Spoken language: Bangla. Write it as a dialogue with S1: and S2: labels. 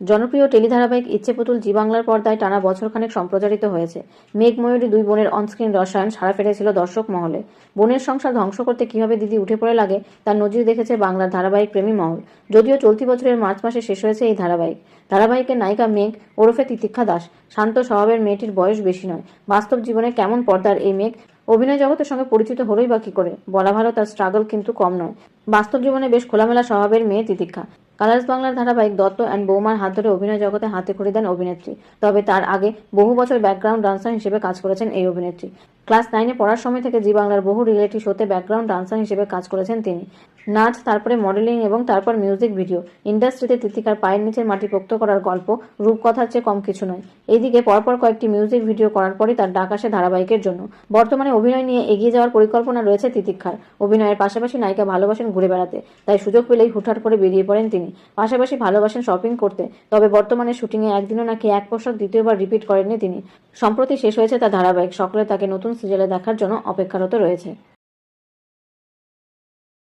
S1: জনপ্রিয় টেলি ধারাবাহিক ইচ্ছে পুতুল জি বাংলার পর্দায় টানা বছরখানেক সম্প্রচারিত হয়েছে। মেঘ ময়ূরী দুই বোনের অনস্ক্রিন রসায়ন সারা ফেলেছিল দর্শক মহলে। বোনের সংসার ধ্বংস করতে কীভাবে দিদি উঠে পড়ে লাগে, তার নজির দেখেছে বাংলার ধারাবাহিক প্রেমী মহল। যদিও চলতি বছরের মার্চ মাসে শেষ হয়েছে এই ধারাবাহিক। ধারাবাহিকের নায়িকা মেঘ ওরফে তিতিক্ষা দাস। শান্ত স্বভাবের মেয়েটির বয়স বেশি নয়। বাস্তব জীবনে কেমন পর্দার এই মেঘ? অভিনয় জগতের সঙ্গে পরিচিত হলোই বা কি করে? বলা ভালো, তার স্ট্রাগল কিন্তু কম নয়। বাস্তব জীবনে বেশ খোলামেলা স্বভাবের মেয়ে তিতিক্ষা। কালার্স বাংলার ধারাবাহিক দত্ত অ্যান্ড বৌমার হাত ধরে অভিনয় জগতে হাতে খড়ি দেন অভিনেত্রী। তবে তার আগে বহু বছর ব্যাকগ্রাউন্ড ডান্সার হিসেবে কাজ করেছেন এই অভিনেত্রী। ক্লাস নাইনে পড়ার সময় থেকে জি বাংলার বহু রিয়েলিটি শোতে ব্যাকগ্রাউন্ড ডান্সার হিসেবে কাজ করেছেন তিনি। নাচ, তারপরে মডেলিং এবং তারপর মিউজিক ভিডিও। ইন্ডাস্ট্রিতে তিতিকার পায়ের নিচের মাটি পোক্ত করার গল্প, রূপকথার চেয়ে কম কিছু নয়। এইদিকে পরপর কয়েকটি মিউজিক ভিডিও করার পরই তার ডাক আসে ধারাবাহিকের জন্য। বর্তমানে অভিনয় নিয়ে এগিয়ে যাওয়ার পরিকল্পনা রয়েছে তিতিক্ষার। অভিনয়ের পাশাপাশি নায়িকা ভালোবাসেন ঘুরে বেড়াতে, তাই সুযোগ পেলেই হুটহাট করে বেরিয়ে পড়েন তিনি। পাশাপাশি ভালোবাসেন শপিং করতে, তবে বর্তমানে শুটিংয়ে একদিনও নাকি এক পোশাক দ্বিতীয়বার রিপিট করেননি তিনি। সম্প্রতি শেষ হয়েছে তার ধারাবাহিক, সকলে তাকে নতুন সিরিয়ালে দেখার জন্য অপেক্ষারত রয়েছে।